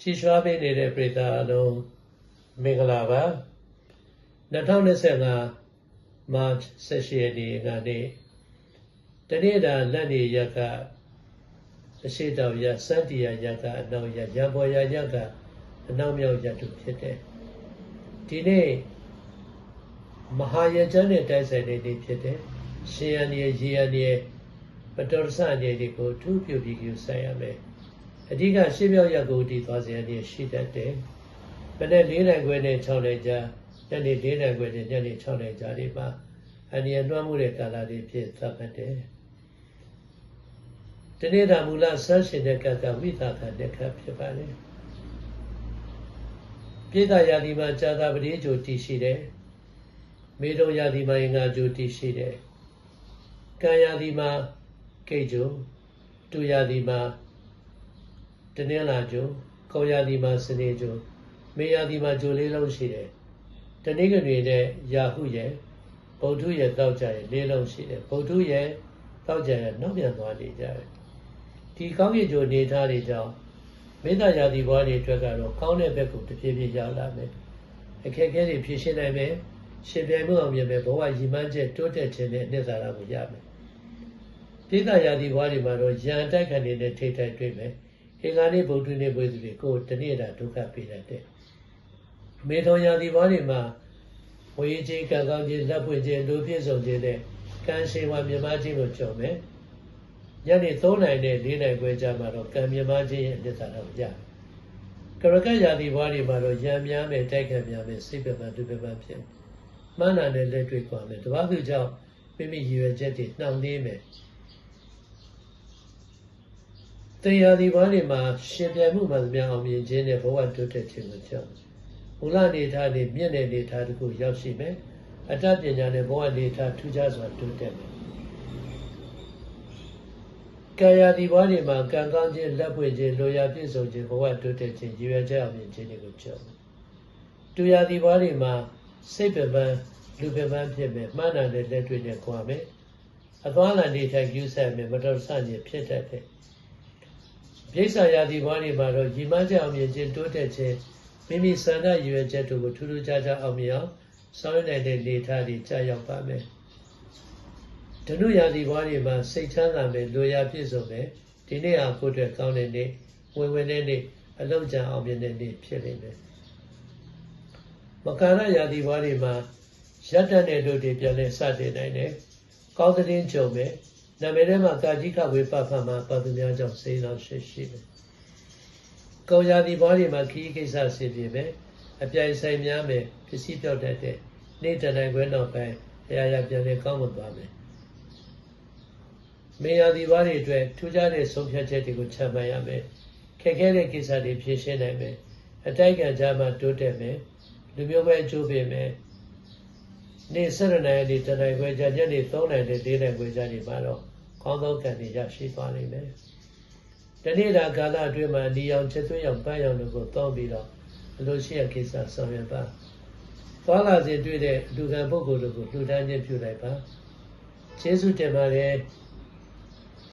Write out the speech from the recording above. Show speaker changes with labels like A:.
A: ချီးရွှားပေးနေတဲ့ပြည်သားအလုံးမင်္ဂလာပါ2025 March 16ရက်နေ့ကနေတနေ့တာလက်နေရက်ကအရှိတောင်ရစတ္တိယရက်ကအနောက်ရရံပေါ်ရရက်ကအနောက်မြောက်ရက်တို့ဖြစ်တယ်ဒီနေ့မဟာယကျမ်းနဲ့တိုက်ဆိုင်တဲ့နေ့ဖြစ်တယ်ရှင်ရန်ရဲ့ရေရန်ရဲ့ပတော်ဆအနေတွေကိုထူးပြုပြီးယူဆိုင်ရမယ် အဓိကရှေ့မြောက်ရက်ကိုတည်သွားစေရတဲ့ရှိတတ်တယ်မနေ့၄နိုင်ခွဲနဲ့6နိုင်ကြာညနေ၄နိုင်ခွဲနဲ့ညနေ6နိုင်ကြာတွေမှာအနည်းနှွှမ်းမှုတဲ့ကာလတွေဖြစ်သတ်မှတ်တယ်ဒီနေ့တာမူလဆန်းရှင်တဲ့ကကဝိသကတဲ့ခဖြစ်ပါလေပြေတာယာဒီမှာဇာတာပတိဂျိုတည်ရှိတယ်မေတော်ယာဒီမှာငါဂျိုတည်ရှိတယ်ကံယာဒီမှာကိတ်ဂျိုတူယာဒီမှာ တနင်္လာဂျိုကောယာဒီမှာစနေဂျိုမေယာဒီမှာဂျိုလေးလုံးရှိတယ်တနင်္ဂနွေနဲ့ယာဟုရဲ့ဗုဒ္ဓရဲ့တောက်ကြရဲ့လေးလုံးရှိတယ်ဗုဒ္ဓရဲ့တောက်ကြရဲ့နောက်ပြန်သွားနေကြတယ်ဒီကောင်းကင်ဂျိုနေသားတွေကြောင့်မေတ္တာယာဒီဘွားတွေအတွက်ကတော့ကောင်းတဲ့ဘက်ကိုတဖြည်းဖြည်းရောက်လာမယ်အခက်အခဲတွေဖြေရှင်းနိုင်မယ်ရှင်ပြိုင်မှုအောင်မြင်မယ်ဘဝရည်မှန်းချက်တိုးတက်ခြင်းနဲ့အနှစ်သာရကိုရမယ်ပိဿယာဒီဘွားတွေမှာတော့ယံတိုက်ခံနေတဲ့ထိတ်တိုက်တွေ့မယ် အင်္ဂါနေ့ဗုဒ္ဓနေ့ဘွေသူတွေကိုတနေ့တာဒုက္ခပေးတတ်တယ်မေထောယာဒီဘွားတွေမှာဝေကြီးကံကောင်းခြင်းလက်ပွင့်ခြင်းလူပြည့်စုံခြင်းနဲ့ကံရှိဝါမြမခြင်းကိုကြုံမယ်ညနေ3နိုင်နဲ့4နိုင်ခွဲကြာမှာတော့ကံမြမခြင်းရဲ့အနှစ်သာရကိုရတယ်ကရကယာဒီဘွားတွေမှာတော့ယံများမယ်တိုက်ခံများမယ်စိတ်ပြပန်ဒုပြပန်ဖြစ်မှန်နာနဲ့လက်တွေ့ကွာမယ်တပတ်သူကြောင့်မိမိရည်ရွယ်ချက်တွေနှောင့်နှေးမယ် တရားဒီဘာတွေမှာရှင်ပြိုင်မှုမှသမျှအောင်မြင်ခြင်းနဲ့ဘဝတိုးတက်ခြင်းကိုကြောင့်မူလနေထားနေမြင့်တဲ့နေထားတစ်ခုရောက်ရှိမယ်အတ္တပညာနဲ့ဘဝနေထားထူးခြားစွာတိုးတက်မယ်ကာယဒီဘာတွေမှာကံကောင်းခြင်းလက်ပွင့်ခြင်းလိုရာပြည့်စုံခြင်းဘဝတိုးတက်ခြင်းရည်ရွယ်ချက်အောင်မြင်ခြင်းတွေကိုကြောင့်တူရာဒီဘာတွေမှာစိတ်ပပန်းလူပပန်းဖြစ်မယ်မှန်တယ်လက်တွေ့နဲ့ကြွားမယ်အသွားလန်နေထိုင်ယူဆမယ်မတော်ဆခြင်းဖြစ်တတ်တယ် ပြိဿရာဒီဘွားတွေမှာတော့ညီမချက်အောင်မြင်ခြင်းတိုးတက်ခြင်းမိမိဆန္ဒရည်ရွယ်ချက်တို့ကိုထူးထူးခြားခြားအောင်မြင်အောင်ဆောင်ရွက်နိုင်တဲ့နေထားတွေကြာရောက်ပါမယ်ဒနုရာဒီဘွားတွေမှာစိတ်ချမ်းသာမယ်လူရာပြည့်စုံမယ်ဒီနေ့ဟာကိုယ်အတွက်ကောင်းတဲ့နေ့ဝင်ဝင်တဲ့နေ့အလုံးကြံအောင်မြင်တဲ့နေ့ဖြစ်နေတယ်မကာရရာဒီဘွားတွေမှာရတ္တတဲ့တို့တွေပြန်လဲစတင်နိုင်တယ်ကောင်းတဲ့င်းကြုံမယ် နာမည်ထဲမှာကာကြီးခဝေပဖတ်မှာပတ်သူများကြောင့်စေတော်ရှိရှိတယ်။ကောရာဒီဘွားတွေမှာခီးကိစ္စဆင်ပြေမယ်။အပြိုင်ဆိုင်များမယ်ပစ္စည်းပြောက်တတ်တဲ့နေ့တတိုင်းခွဲနောက်ပိုင်းအရာရာပြန်လဲကောင်းမသွားမယ်။မေယာဒီဘွားတွေအတွက်ထူးခြားတဲ့ဆုံးဖြတ်ချက်တွေကိုချမှတ်ရမယ်။ခက်ခဲတဲ့ကိစ္စတွေဖြေရှင်းနိုင်မယ်။အတိုက်ခံကြမှာတိုးတက်မယ်။လူမျိုးပဲအကျိုးပေးမယ်။နေ့7နိုင်နေ့တနိုင်ခွဲကြညနေ3နိုင်တဲ့4နိုင်ခွဲကြနေမှာတော့ ကောင်းသောကံတွေရရှိသွားနိုင်မယ်။ဒီနေ့တာကာလအတွင်းမှာဒီအောင်ချက်သွင်းအောင်ပန်းအောင်တို့ကိုတောင်းပြီးတော့အလိုရှိရကိစ္စဆောင်ရွက်ပါ။သွားလာစဉ်တွေ့တဲ့လူကံပုဂ္ဂိုလ်တို့ကိုလှူဒန်းခြင်းပြုလိုက်ပါ။ကျေးဇူးတင်ပါတယ်။